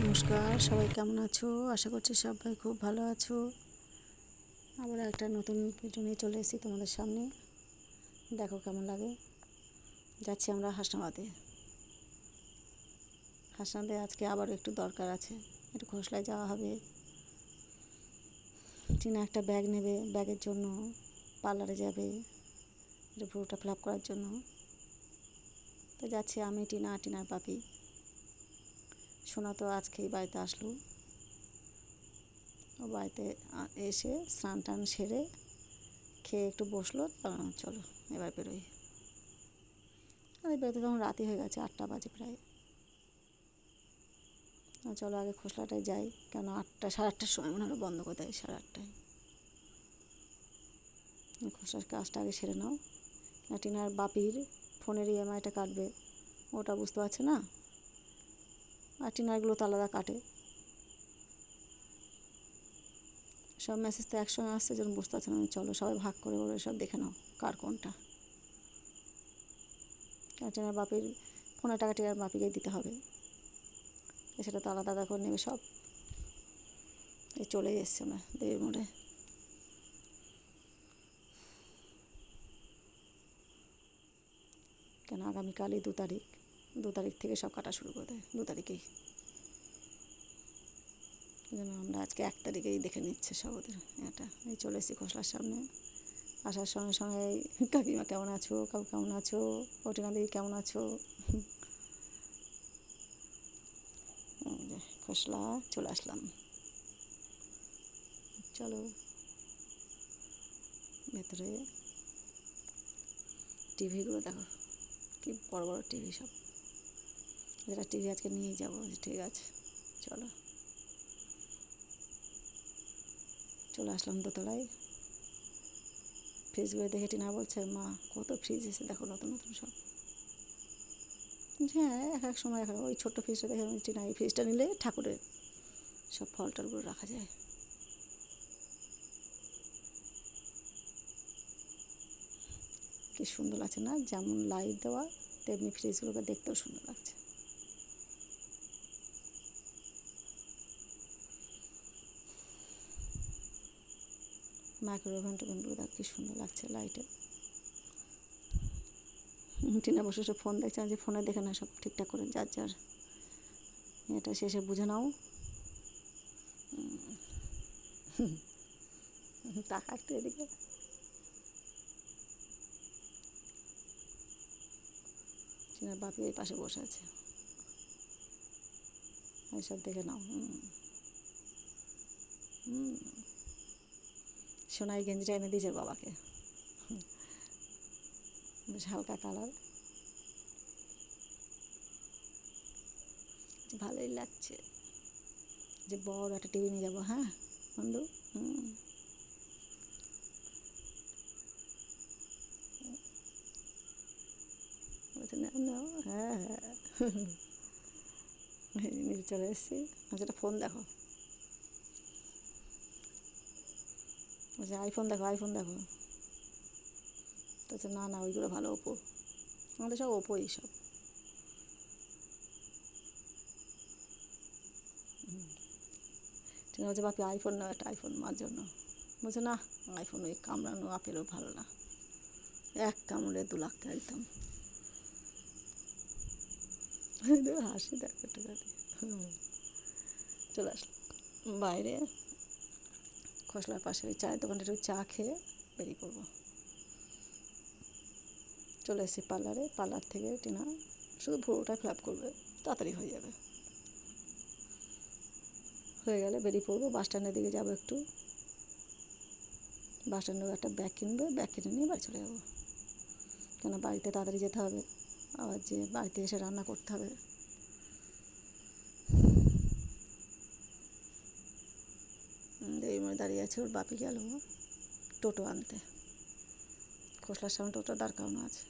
নমস্কার, সবাই কেমন আছো? আশা করছি সবাই খুব ভালো আছো। আবার একটা নতুন ভিডিও নিয়ে চলে এসেছি তোমাদের সামনে। দেখো কেমন লাগে। যাচ্ছি আমরা হাসনাবাদে। হাসনাবাদে আজকে আবার একটু দরকার আছে। একটু খোসলায় যাওয়া হবে। টিনা একটা ব্যাগ নেবে ব্যাগের জন্য পার্লারে যাবে একটু ভ্রুটা ফিল করার জন্য। তো যাচ্ছি আমি, টিনা টিনার পাপি। সোনা তো আজকেই বাড়িতে আসলো। ও বাড়িতে এসে স্নান টান সেরে খেয়ে একটু বসল চলো, এবার বেরোই। আর বেরোতে তখন রাতি হয়ে গেছে, আটটা বাজে প্রায়। চলো আগে খোসলাটায় যাই কেন আটটা, সাড়ে আটটার সময় মনে হলো বন্ধ করে দেয়, সাড়ে আটটায়। খোসলার কাজটা আগে সেরে নাও। টিনার বাপির ফোনের ইএমআইটা কাটবে, ওটা বুঝতে পারছে না। টিনারগুলো তো আলাদা কাটে। সব মেসেজ তো একসঙ্গে আসছে যেন বুঝতে পারছে না চলো সবাই ভাগ করে ওরা সব দেখে নাও কার কোনটা। আর টিনার বাপির ফোনের টাকা টিনার বাপিকে দিতে হবে। সেটা তো আলাদা আলাদা করে নেবে সব। এই চলেই এসছে না দেবীর মোড়ে। কেন আগামীকালই দু তারিখ? দু তারিখ থেকে সব কাটা শুরু করে দেয়, দু তারিখেই। যেন আমরা আজকে এক তারিখেই দেখে নিচ্ছে সব ওদের, এটা। এই চলে এসেছি খোসলার সামনে। আসার সঙ্গে সঙ্গে, কাকিমা কেমন আছো? কাকু কেমন আছো? ওটিনা দিদি কেমন আছো? খোসলা, চলে আসলাম। চলো। ভেতরে টিভিগুলো দেখো। কি বড় বড় টিভি সব। যেটা টিভি আজকে নিয়েই যাব ঠিক আছে, চলো। চলে আসলাম দোতলায়। ফ্রিজগুলো দেখে টিনা বলছে, মা, কত ফ্রিজ এসে দেখো, নতুন নতুন সব। হ্যাঁ এক এক সময় এক- ওই ছোট্ট ফ্রিজটা দেখে আমি টিনা, এই ফ্রিজটা নিলে ঠাকুরের সব ফল টলগুলো রাখা যায়। কি সুন্দর লাগছে না? যেমন লাইট দেওয়া, তেমনি ফ্রিজগুলোকে দেখতেও সুন্দর লাগছে। মাইক্রো ওভেন টোভেনগুলো দেখ কি সুন্দর লাগছে লাইটে। টিনা বসে বসে ফোন দেখছে যে ফোনে দেখে না, সব ঠিকঠাক করে, যার যার। এটা শেষে বুঝে নাও। টাকা একটু এদিকে। টিনার বাপি ওই পাশে বসে আছে। এইসব দেখে নাও। হুম। হুম। সোনাই গেঞ্জিটা এনে দিয়েছে বাবাকে। বেশ হালকা কালার ভালোই লাগছে। যে বড় একটা টিভি নিয়ে যাব হ্যাঁ? বন্ধু? হুম। না হ্যাঁ হ্যাঁ। নিচে চলে এসেছি। আচ্ছা ফোন দেখো। বলছে আইফোন দেখো আইফোন দেখো। তো বলছে, না না ওইগুলো ভালো ওপো আমাদের সব ওপোই সব। ঠিক বলছে বাপি আইফোন নাও একটা আইফোন মার জন্য। বলছে না আইফোন ওই কামড়ানো আপেলও ভালো না। এক কামড়ে দু লাখ একদম হাসি দেখো একটু। চলে আসলাম। বাইরে খসলার পাশে ওই চায়ের দোকানটা একটু চা খেয়ে বেরিয়ে পড়ব। চলে এসেছি পার্লারে, পার্লার থেকে টিনা শুধু ভুরোটা ফিল আপ করবে, তাড়াতাড়ি হয়ে যাবে। হয়ে গেলে বেরিয়ে পড়ব বাস স্ট্যান্ডের দিকে যাব একটু। বাস স্ট্যান্ডে একটা ব্যাগ কিনবে ব্যাগ কিনে নিয়ে বাড়ি চলে যাব। কেন বাড়িতে তাড়াতাড়ি যেতে হবে, আবার যে বাড়িতে এসে রান্না করতে হবে। এই মনে দাঁড়িয়ে আছে, ওর বাপি গেল টোটো আনতে। খোসলার সামনে টোটো, দাঁড় করানো আছে।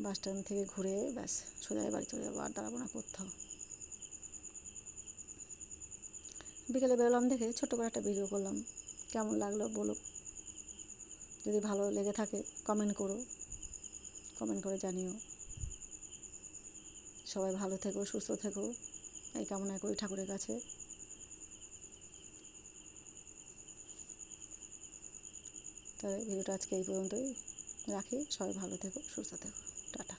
বাস স্ট্যান্ড থেকে ঘুরে, ব্যাস, সোজা বাড়ি চলে যাব, আর দাঁড়াবো না কোথাও। বিকেলে বেরোলাম দেখে ছোটো করে একটা ভিডিও করলাম। কেমন লাগল বলো? যদি ভালো লেগে থাকে কমেন্ট করো। কমেন্ট করে জানিও। সবাই ভালো থেকো, সুস্থ থেকো। এই কামনা করি ঠাকুরের কাছে। তাহলে ভিডিওটা আজকে এই পর্যন্তই। রাখি সবাই ভালো থেকো সুস্থ থেকো। টাটা।